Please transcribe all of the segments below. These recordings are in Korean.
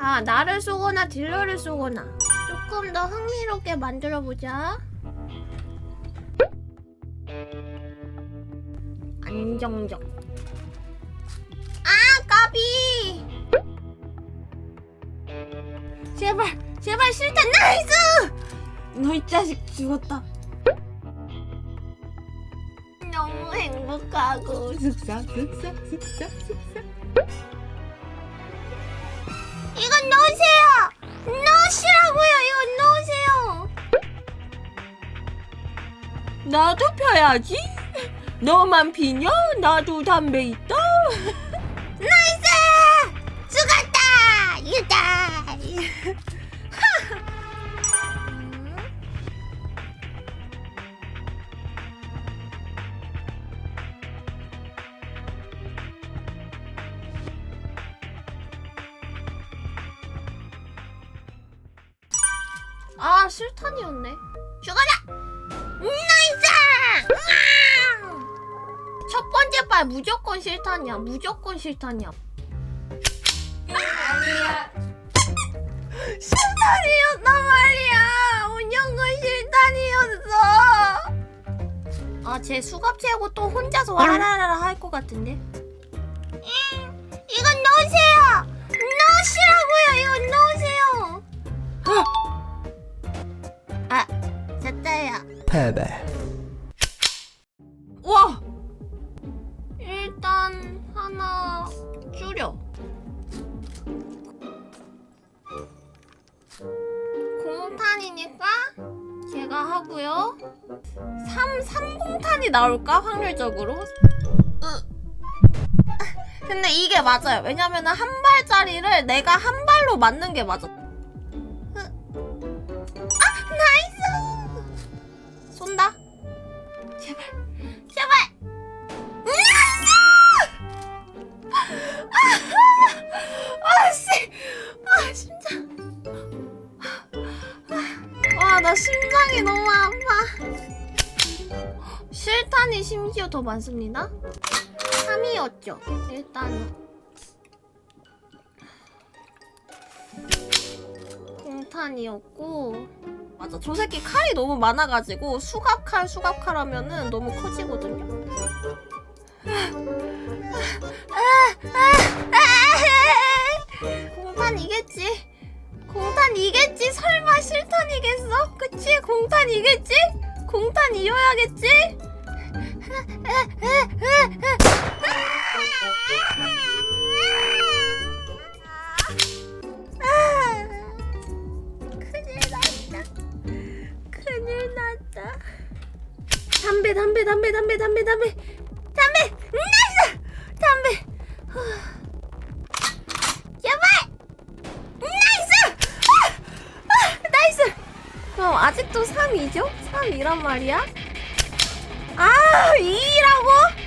아 나를 쏘거나 딜러를 쏘거나 조금 더 흥미롭게 만들어 보자. 안정적. 아 까비. 제발 제발 싫다 나이스. 너이 자식 죽었다. 너무 행복하고 슥싹 슥싹 슥싹 슥싹. 이건 넣으세요. 넣으시라고요. 이건 넣으세요. 나도 펴야지. 너만 피냐? 나도 담배 있다. 아 실탄이었네. 죽어라! 나이스! 으아! 첫 번째 발 무조건 실탄이야. 무조건 실탄이야. 아니야. 실탄이었단 말이야. 운영은 실탄이었어. 아, 쟤 수갑 채우고 또 혼자서 와라라라 할 것 같은데. 음, 이건 넣으세요. 패배. 와! 일단 하나 줄여. 공탄이니까 제가 하고요. 3, 3공탄이 나올까? 확률적으로. 으. 근데 이게 맞아요. 왜냐면 한 발짜리를 내가 한 발로 맞는 게 맞아. 쏜다. 제발. 제발. 아씨, 아 심장. 와, 나 심장이 너무 아파. 실탄이 심지어 더 많습니다. 3이었죠. 일단은. 공탄이었고 맞아. 저 새끼 칼이 너무 많아가지고 수갑칼 수갑칼 하면은 너무 커지거든요. 공탄 이겠지? 공탄 이겠지? 설마 실탄이겠어? 그치? 공탄 이겠지? 공탄 이어야겠지 담배 담배 담배 담배 담배 담배 나이스 담배 후. 제발 나이스 아! 아! 나이스 그럼 아직도 3이죠? 3이란 말이야 아 2라고?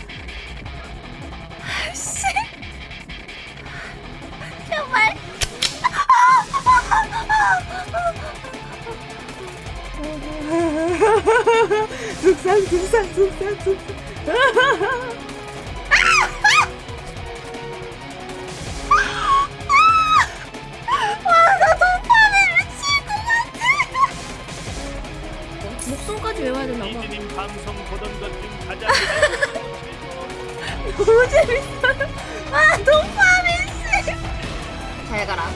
슥싹 슥싹 슥싹 슥싹. 와나 도파민 미칠 것 같아 목숨까지 외워야 되나 봐 이진님 방송 보던 것중 가장 너무 재밌어요. 아, 도파민 씨. 잘 가라.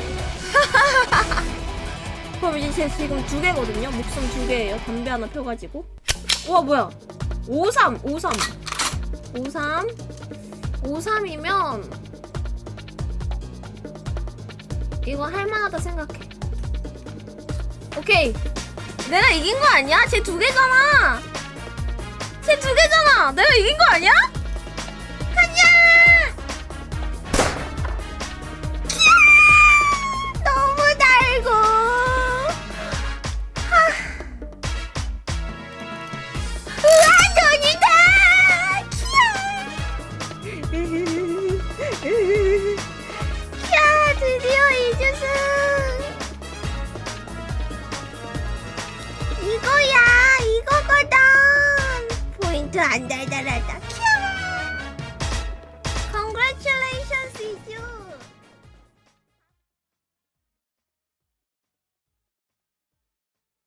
그럼 이제 제 지금 두 개거든요. 목숨 두 개예요. 담배 하나 펴가지고. 우와 뭐야? 53, 53, 53, 53이면 이거 할만하다 생각해. 오케이. 내가 이긴 거 아니야? 쟤 두 개잖아. 쟤 두 개잖아. 내가 이긴 거 아니야? 안 달달하다.